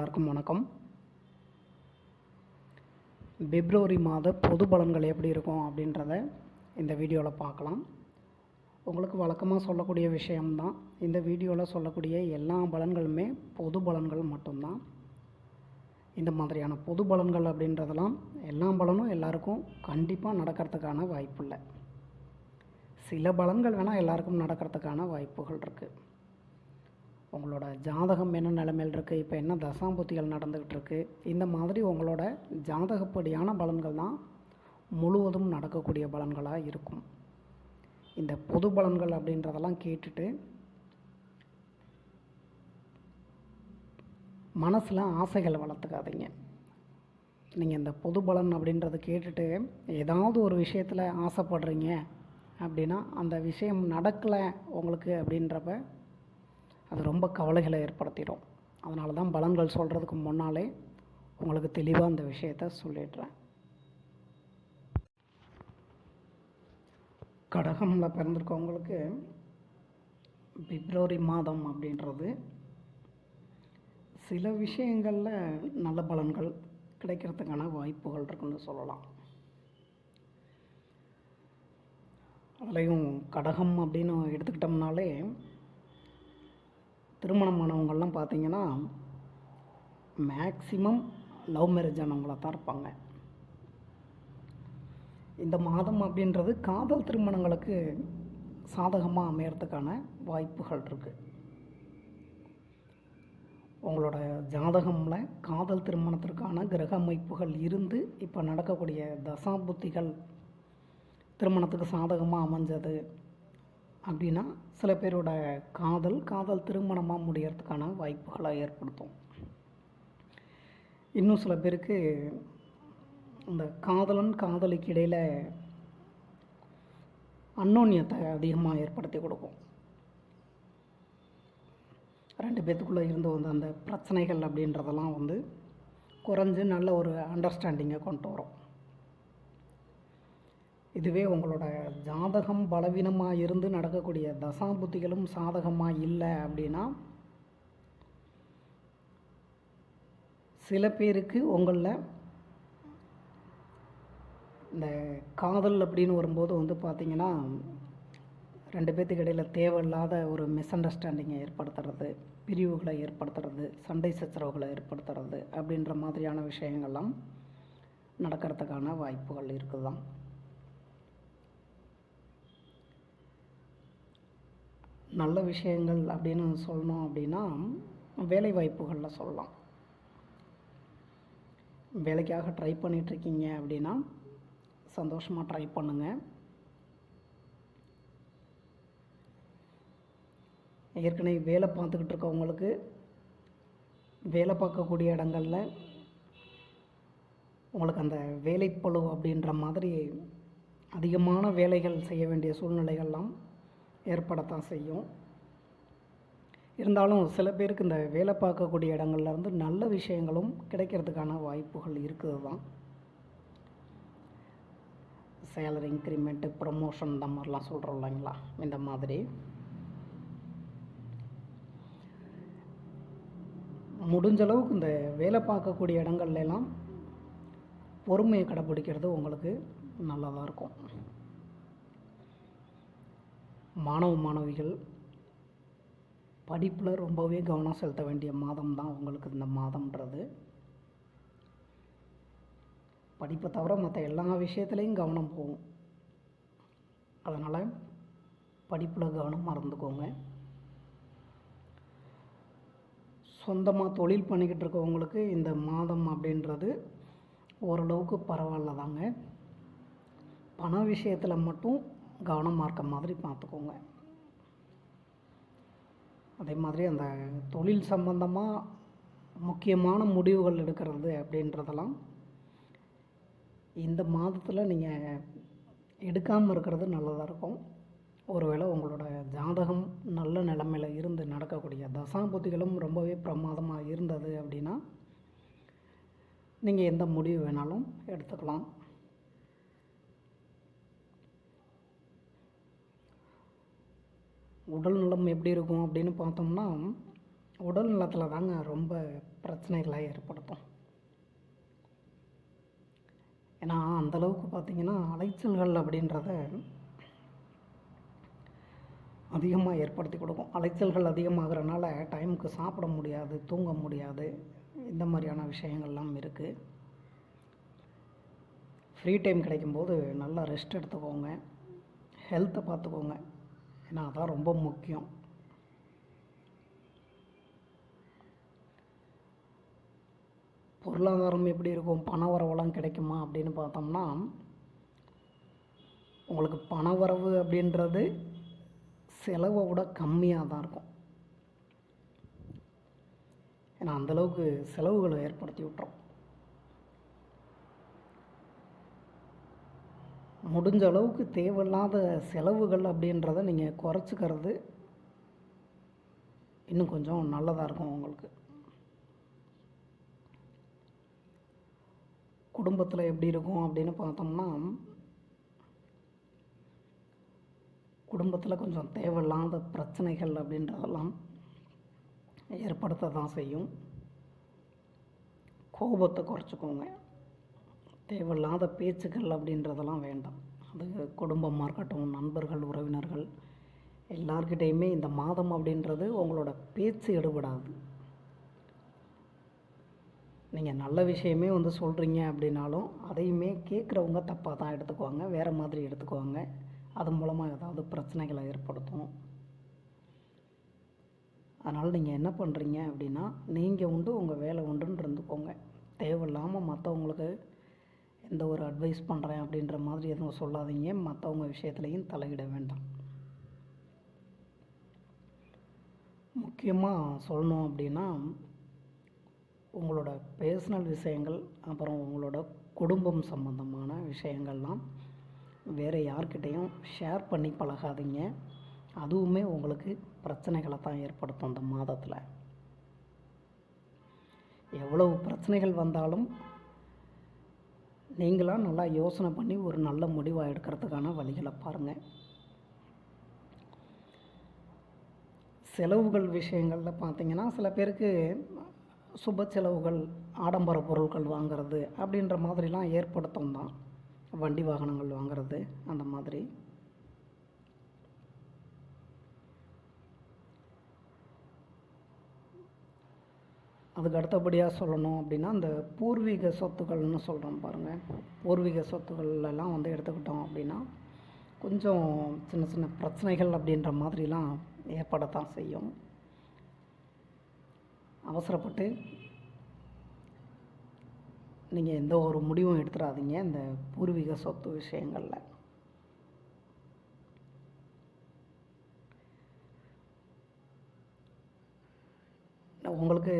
எல்லாருக்கும் வணக்கம். பிப்ரவரி மாத பொது பலன்கள் எப்படி இருக்கும் அப்படின்றத இந்த வீடியோவில் பார்க்கலாம். உங்களுக்கு வழக்கமாக சொல்லக்கூடிய விஷயம்தான். இந்த வீடியோவில் சொல்லக்கூடிய எல்லா பலன்களுமே பொது பலன்கள் மட்டும்தான். இந்த மாதிரியான பொது பலன்கள் அப்படின்றதெல்லாம் எல்லா பலனும் எல்லாருக்கும் கண்டிப்பாக நடக்கிறதுக்கான வாய்ப்பு இல்லை. சில பலன்கள் வேணால் எல்லாருக்கும் நடக்கிறதுக்கான வாய்ப்புகள் இருக்குது உங்களோட ஜாதகம் என்ன நிலைமையில் இருக்குது இப்போ என்ன தசாம்புத்திகள் நடந்துக்கிட்டு இருக்கு இந்த மாதிரி உங்களோட ஜாதகப்படியான பலன்கள் தான் முழுவதும் நடக்கக்கூடிய பலன்களாக இருக்கும். இந்த பொது பலன்கள் அப்படின்றதெல்லாம் கேட்டுட்டு மனசில் ஆசைகளை வளர்த்துக்காதீங்க. நீங்கள் இந்த பொது பலன் அப்படின்றத கேட்டுட்டு ஏதாவது ஒரு விஷயத்தில் ஆசைப்படுறீங்க அப்படின்னா அந்த விஷயம் நடக்கலை உங்களுக்கு அப்படின்றப்ப அது ரொம்ப கவலைகளை ஏற்படுத்திடும். அதனால தான் பலன்கள் சொல்கிறதுக்கு முன்னாலே உங்களுக்கு தெளிவாக அந்த விஷயத்த சொல்லிடுறேன். கடகமில் பிறந்திருக்கவங்களுக்கு பிப்ரவரி மாதம் அப்படின்றது சில விஷயங்களில் நல்ல பலன்கள் கிடைக்கிறதுக்கான வாய்ப்புகள் இருக்குன்னு சொல்லலாம். அதுலேயும் கடகம் அப்படின்னு எடுத்துக்கிட்டோம்னாலே திருமணமானவங்கள்லாம் பார்த்தீங்கன்னா மேக்சிமம் லவ் மேரேஜ் ஆனவங்கள தான் இருப்பாங்க. இந்த மாதம் அப்படின்றது காதல் திருமணங்களுக்கு சாதகமாக அமையறதுக்கான வாய்ப்புகள் இருக்குது உங்களோட ஜாதகமில் காதல் திருமணத்திற்கான கிரக அமைப்புகள் இருந்து இப்போ நடக்கக்கூடிய தசாபுத்திகள் திருமணத்துக்கு சாதகமாக அமைஞ்சது. அப்படின்னா சில பேரோட காதல் காதல் திருமணமாக முடியறதுக்கான வாய்ப்புகளை ஏற்படுத்தும். இன்னும் சில பேருக்கு இந்த காதலன் காதலிக்கு இடையில் அன்னோன்யத்தை அதிகமாக ஏற்படுத்தி கொடுக்கும். ரெண்டு பேத்துக்குள்ளே இருந்து வந்த அந்த பிரச்சனைகள் அப்படின்றதெல்லாம் வந்து குறைஞ்சு நல்ல ஒரு அண்டர்ஸ்டாண்டிங்கை கொண்டு வரும். இதுவே உங்களோட ஜாதகம் பலவீனமாக இருந்து நடக்கக்கூடிய தசாபுத்திகளும் சாதகமாக இல்லை அப்படின்னா சில பேருக்கு உங்களில் இந்த காதல் அப்படின்னு வரும்போது வந்து பார்த்திங்கன்னா ரெண்டு பேர்த்துக்கு இடையில் தேவையில்லாத ஒரு மிஸ் அண்டர்ஸ்டாண்டிங்கை ஏற்படுத்துறது பிரிவுகளை ஏற்படுத்துறது சண்டை சச்சரவுகளை ஏற்படுத்துறது அப்படின்ற மாதிரியான விஷயங்கள்லாம் நடக்கிறதுக்கான வாய்ப்புகள் இருக்குது தான் நல்ல விஷயங்கள் அப்படின்னு சொல்லணும் அப்படின்னா வேலை வாய்ப்புகளில் சொல்லலாம். வேலைக்காக ட்ரை பண்ணிகிட்ருக்கீங்க அப்படின்னா சந்தோஷமாக ட்ரை பண்ணுங்கள் ஏற்கனவே வேலை பார்த்துக்கிட்டு இருக்கவங்களுக்கு வேலை பார்க்கக்கூடிய இடங்களில் உங்களுக்கு அந்த வேலைப்பளு அப்படின்ற மாதிரி அதிகமான வேலைகள் செய்ய வேண்டிய சூழ்நிலைகள்லாம் ஏற்படத்தான் செய்யும். இருந்தாலும் சில பேருக்கு இந்த வேலை பார்க்கக்கூடிய இடங்கள்லேருந்து நல்ல விஷயங்களும் கிடைக்கிறதுக்கான வாய்ப்புகள் இருக்குது தான் சேலரி இன்க்ரிமெண்ட்டு ப்ரொமோஷன் இந்த மாதிரிலாம் சொல்கிறோம் இல்லைங்களா? இந்த மாதிரி. முடிஞ்ச அளவுக்கு இந்த வேலை பார்க்கக்கூடிய இடங்கள்லாம் பொறுமையை கடைப்பிடிக்கிறது உங்களுக்கு நல்லதாக இருக்கும். மாணவ மாணவிகள் படிப்பில் ரொம்பவே கவனம் செலுத்த வேண்டிய மாதம் தான் உங்களுக்கு இந்த மாதம்ன்றது. படிப்பை தவிர மற்ற எல்லா விஷயத்துலேயும் கவனம் போகும். அதனால் படிப்பில் கவனம் மறந்துக்கோங்க. சொந்தமாக தொழில் பண்ணிக்கிட்டு இருக்கவங்களுக்கு இந்த மாதம் அப்படின்றது ஓரளவுக்கு பரவாயில்ல தாங்க பண விஷயத்தில் மட்டும் கவனமாக இருக்க மாதிரி பார்த்துக்கோங்க. அதே மாதிரி அந்த தொழில் சம்பந்தமாக முக்கியமான முடிவுகள் எடுக்கிறது அப்படின்றதெல்லாம் இந்த மாதத்தில் நீங்கள் எடுக்காமல் இருக்கிறது நல்லதாக இருக்கும். ஒருவேளை உங்களோட ஜாதகம் நல்ல நிலமையில் இருந்து நடக்கக்கூடிய தசாபுத்திகளும் ரொம்பவே பிரமாதமாக இருந்தது அப்படின்னா நீங்கள் எந்த முடிவு வேணாலும் எடுத்துக்கலாம். உடல் நலம் எப்படி இருக்கும் அப்படின்னு பார்த்தோம்னா உடல் நலத்தில் தாங்க ரொம்ப பிரச்சனைகளை ஏற்படுத்தும். ஏன்னா அந்தளவுக்கு பார்த்திங்கன்னா அலைச்சல்கள் அப்படின்றத அதிகமாக ஏற்படுத்தி கொடுக்கும். அலைச்சல்கள் அதிகமாகிறனால டைமுக்கு சாப்பிட முடியாது தூங்க முடியாது. இந்த மாதிரியான விஷயங்கள்லாம் இருக்குது ஃப்ரீ டைம் கிடைக்கும்போது நல்லா ரெஸ்ட் எடுத்துக்கோங்க. ஹெல்த்தை பார்த்துக்கோங்க. ஏன்னா அதான் ரொம்ப முக்கியம். பொருளாதாரம் எப்படி இருக்கும்? பண வரவெல்லாம் கிடைக்குமா? அப்படின்னு பார்த்தோம்னா உங்களுக்கு பண வரவு அப்படின்றது செலவை விட கம்மியாக தான் இருக்கும். ஏன்னா அந்தளவுக்கு செலவுகளை ஏற்படுத்தி விட்டுரும். முடிஞ்ச அளவுக்கு தேவையில்லாத செலவுகள் அப்படின்றத நீங்கள் குறைச்சிக்கிறது இன்னும் கொஞ்சம் நல்லதாக இருக்கும் உங்களுக்கு. குடும்பத்தில் எப்படி இருக்கும் அப்படின்னு பார்த்தோம்னா குடும்பத்தில் கொஞ்சம் தேவையில்லாத பிரச்சனைகள் அப்படின்றதெல்லாம் ஏற்படுத்த தான் செய்யும். கோபத்தை குறைச்சிக்கோங்க. தேவையில்லாத பேச்சுக்கள் அப்படின்றதெல்லாம் வேண்டாம். அது குடும்பமாக இருக்கட்டும் நண்பர்கள் உறவினர்கள் எல்லார்கிட்டேயுமே இந்த மாதம் அப்படின்றது உங்களோட பேச்சு எடுபடாது. நீங்கள் நல்ல விஷயமே வந்து சொல்கிறீங்க அப்படின்னாலும் அதையுமே கேட்குறவங்க தப்பாக தான் எடுத்துக்குவாங்க. வேறு மாதிரி எடுத்துக்குவாங்க. அது மூலமாக ஏதாவது பிரச்சனைகளை ஏற்படுத்தும். அதனால் நீங்கள் என்ன பண்ணுறீங்க அப்படின்னா நீங்கள் உண்டு உங்கள் வேலை உண்டுன்னு இருந்துக்கோங்க. தேவையில்லாமல் மற்றவங்களுக்கு இந்த ஒரு அட்வைஸ் பண்ணுறேன் அப்படின்ற மாதிரி எதுவும் சொல்லாதீங்க. மற்றவங்க விஷயத்துலையும் தலையிட வேண்டாம். முக்கியமாக சொல்லணும் அப்படின்னா உங்களோட பேர்ஸ்னல் விஷயங்கள் அப்புறம் உங்களோட குடும்பம் சம்பந்தமான விஷயங்கள்லாம் வேறு யார்கிட்டேயும் ஷேர் பண்ணி பழகாதீங்க. அதுவுமே உங்களுக்கு பிரச்சனைகளை தான் ஏற்படுத்தும் அந்த மாதத்தில். எவ்வளவு பிரச்சனைகள் வந்தாலும் நீங்களாக நல்லா யோசனை பண்ணி ஒரு நல்ல முடிவாக எடுக்கிறதுக்கான வழிகளை பாருங்கள் செலவுகள் விஷயங்களில் பார்த்தீங்கன்னா சில பேருக்கு சுப செலவுகள் ஆடம்பர பொருட்கள் வாங்கிறது அப்படின்ற மாதிரிலாம் ஏற்படுத்தும் தான். வண்டி வாகனங்கள் வாங்கிறது அந்த மாதிரி. அதுக்கு அடுத்தபடியாக சொல்லணும் அப்படின்னா அந்த பூர்வீக சொத்துக்கள்னு சொல்கிறோம் பாருங்கள் பூர்வீக சொத்துக்கள்லாம் வந்து எடுத்துக்கிட்டோம் அப்படின்னா கொஞ்சம் சின்ன சின்ன பிரச்சனைகள் அப்படின்ற மாதிரிலாம் ஏற்படத்தான் செய்யும். அவசரப்பட்டு நீங்கள் எந்த ஒரு முடிவும் எடுத்துடாதீங்க இந்த பூர்வீக சொத்து விஷயங்களில். உங்களுக்கு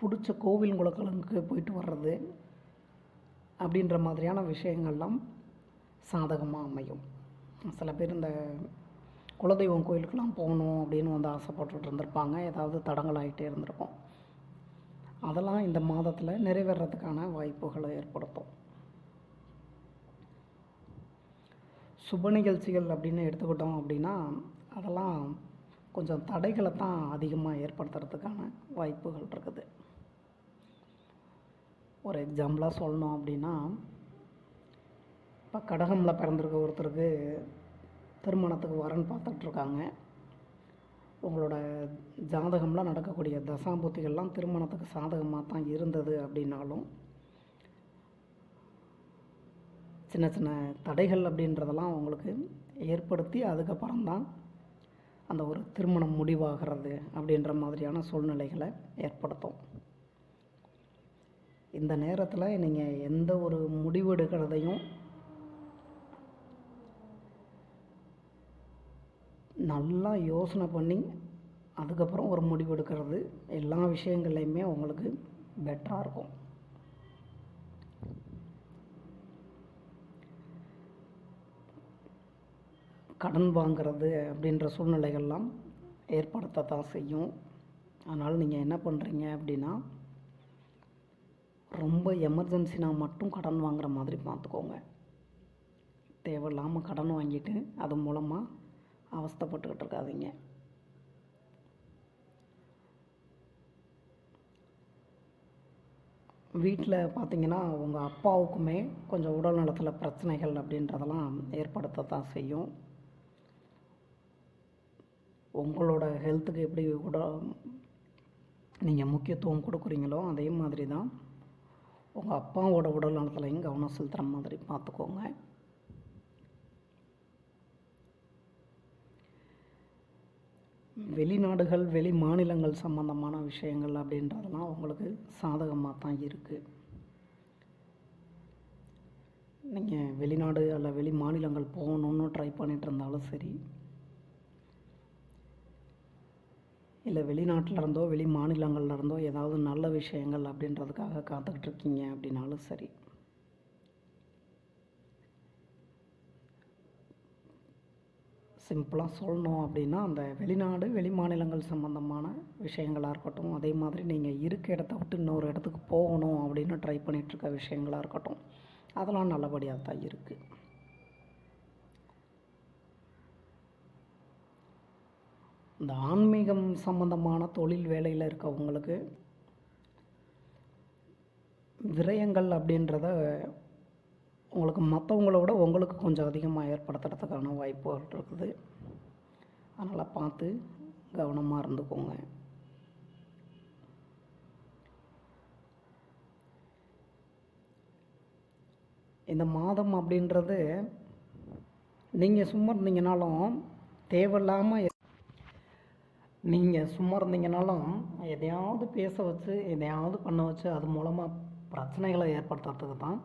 பிடிச்ச கோவில் குலக்கலனுக்கு போயிட்டு வர்றது அப்படின்ற மாதிரியான விஷயங்கள்லாம் சாதகமாக அமையும். சில பேர் இந்த குலதெய்வம் கோயிலுக்கெலாம் போகணும் அப்படின்னு வந்து ஆசைப்பட்டுட்டு இருந்திருப்பாங்க. ஏதாவது தடங்கள் ஆகிட்டே இருந்திருக்கும். அதெல்லாம் இந்த மாதத்தில் நிறைவேறதுக்கான வாய்ப்புகளை ஏற்படுத்தும். சுப நிகழ்ச்சிகள் அப்படின்னு எடுத்துக்கிட்டோம் அப்படின்னா அதெல்லாம் கொஞ்சம் தடைகளை தான் அதிகமாக ஏற்படுத்துறதுக்கான வாய்ப்புகள் இருக்குது. ஒரு எக்ஸாம்பிளாக சொல்லணும் அப்படின்னா இப்போ கடகமில் பிறந்திருக்க ஒருத்தருக்கு திருமணத்துக்கு வரன் பார்த்துட்ருக்காங்க. உங்களோட ஜாதகம்லாம் நடக்கக்கூடிய தசாபுத்திகள்லாம் திருமணத்துக்கு சாதகமாக தான் இருந்தது அப்படின்னாலும் சின்ன சின்ன தடைகள் அப்படின்றதெல்லாம் உங்களுக்கு ஏற்படுத்தி அதுக்கப்புறம் தான் அந்த ஒரு திருமணம் முடிவாகிறது அப்படின்ற மாதிரியான சூழ்நிலைகளை ஏற்படுத்தும். இந்த நேரத்தில் நீங்கள் எந்த ஒரு முடிவெடுக்கிறதையும் நல்லா யோசனை பண்ணி அதுக்கப்புறம் ஒரு முடிவு எடுக்கிறது எல்லா விஷயங்கள்லையுமே உங்களுக்கு பெட்டராக இருக்கும். கடன் வாங்கிறது அப்படின்ற சூழ்நிலைகள்லாம் ஏற்படுத்த தான் செய்யும். அதனால் நீங்கள் என்ன பண்ணுறீங்க அப்படின்னா ரொம்ப எமர்ஜென்சினா மட்டும் கடன் வாங்குகிற மாதிரி பார்த்துக்கோங்க. தேவையில்லாமல் கடன் வாங்கிட்டு அது மூலமாக அவஸ்தைப்பட்டுக்கிட்டு இருக்காதீங்க. வீட்டில் பார்த்தீங்கன்னா உங்கள் அப்பாவுக்குமே கொஞ்சம் உடல் நலத்தில் பிரச்சனைகள் அப்படின்றதெல்லாம் ஏற்படுத்த தான் செய்யும். உங்களோட ஹெல்த்துக்கு எப்படி உடல் நீங்கள் முக்கியத்துவம் கொடுக்குறீங்களோ அதே மாதிரி தான் உங்கள் அப்பாவோட உடல் நலத்துலையும் கவனம் செலுத்துகிற மாதிரி பார்த்துக்கோங்க. வெளிநாடுகள் வெளி மாநிலங்கள் சம்மந்தமான விஷயங்கள் அப்படின்றதெல்லாம் உங்களுக்கு சாதகமாக தான் இருக்குது நீங்கள் வெளிநாடு அல்ல வெளி மாநிலங்கள் போகணுன்னு ட்ரை பண்ணிகிட்டு இருந்தாலும் சரி இல்லை வெளிநாட்டில் இருந்தோ வெளி மாநிலங்களில் இருந்தோ ஏதாவது நல்ல விஷயங்கள் அப்படின்றதுக்காக காத்துக்கிட்டு இருக்கீங்க அப்படின்னாலும் சரி. சிம்பிளாக சொல்லணும் அப்படின்னா அந்த வெளிநாடு வெளி மாநிலங்கள் சம்மந்தமான விஷயங்களாக இருக்கட்டும் அதே மாதிரி நீங்கள் இருக்க இடத்த விட்டு இன்னொரு இடத்துக்கு போகணும் அப்படின்னு ட்ரை பண்ணிகிட்ருக்க விஷயங்களாக இருக்கட்டும் அதெல்லாம் நல்லபடியாக தான் இருக்குது இந்த ஆன்மீகம் சம்பந்தமான தொழில் வேலையில் இருக்கவங்களுக்கு விரயங்கள் அப்படின்றத உங்களுக்கு மற்றவங்கள விட உங்களுக்கு கொஞ்சம் அதிகமாக ஏற்படுத்துறதுக்கான வாய்ப்புகள் இருக்குது. அதனால் பார்த்து கவனமாக இருந்துக்கோங்க. இந்த மாதம் அப்படின்றது நீங்கள் சும்மா இருந்தீங்கனாலும் தேவையில்லாமல் நீங்கள் சும்மா இருந்தீங்கனாலும் எதையாவது பேச வச்சு எதையாவது பண்ண வச்சு அது மூலமாக பிரச்சனைகளை ஏற்படுத்துறதுக்கு தான்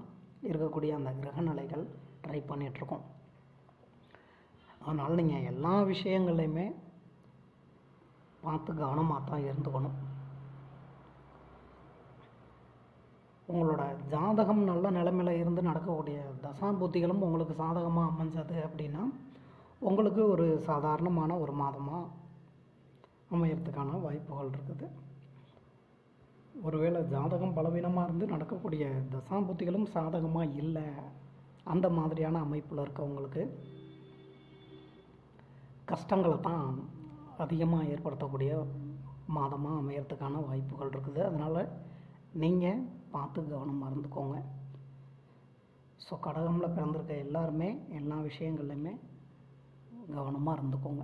இருக்கக்கூடிய அந்த கிரகநிலைகள் ட்ரை பண்ணிகிட்ருக்கோம் அதனால் நீங்கள் எல்லா விஷயங்கள்லையுமே பார்த்து கவனமாக தான் இருந்துக்கணும். உங்களோட ஜாதகம் நல்ல நிலைமையில் இருந்து நடக்கக்கூடிய தசாபூத்திகளும் உங்களுக்கு சாதகமாக அமைஞ்சது அப்படின்னா உங்களுக்கு ஒரு சாதாரணமான ஒரு மாதமாக அமையறதுக்கான வாய்ப்புகள் இருக்குது. ஒருவேளை ஜாதகம் பலவீனமாக இருந்து நடக்கக்கூடிய தசாபுத்திகளும் சாதகமாக இல்லை அந்த மாதிரியான அமைப்பில் இருக்கவங்களுக்கு கஷ்டங்களை தான் அதிகமாக ஏற்படுத்தக்கூடிய மாதமாக அமையறதுக்கான வாய்ப்புகள் இருக்குது. அதனால் நீங்கள் பார்த்து கவனமாக இருந்துக்கோங்க ஸோ கடகமில் பிறந்திருக்க எல்லாருமே எல்லா விஷயங்கள்லையுமே கவனமாக இருந்துக்கோங்க.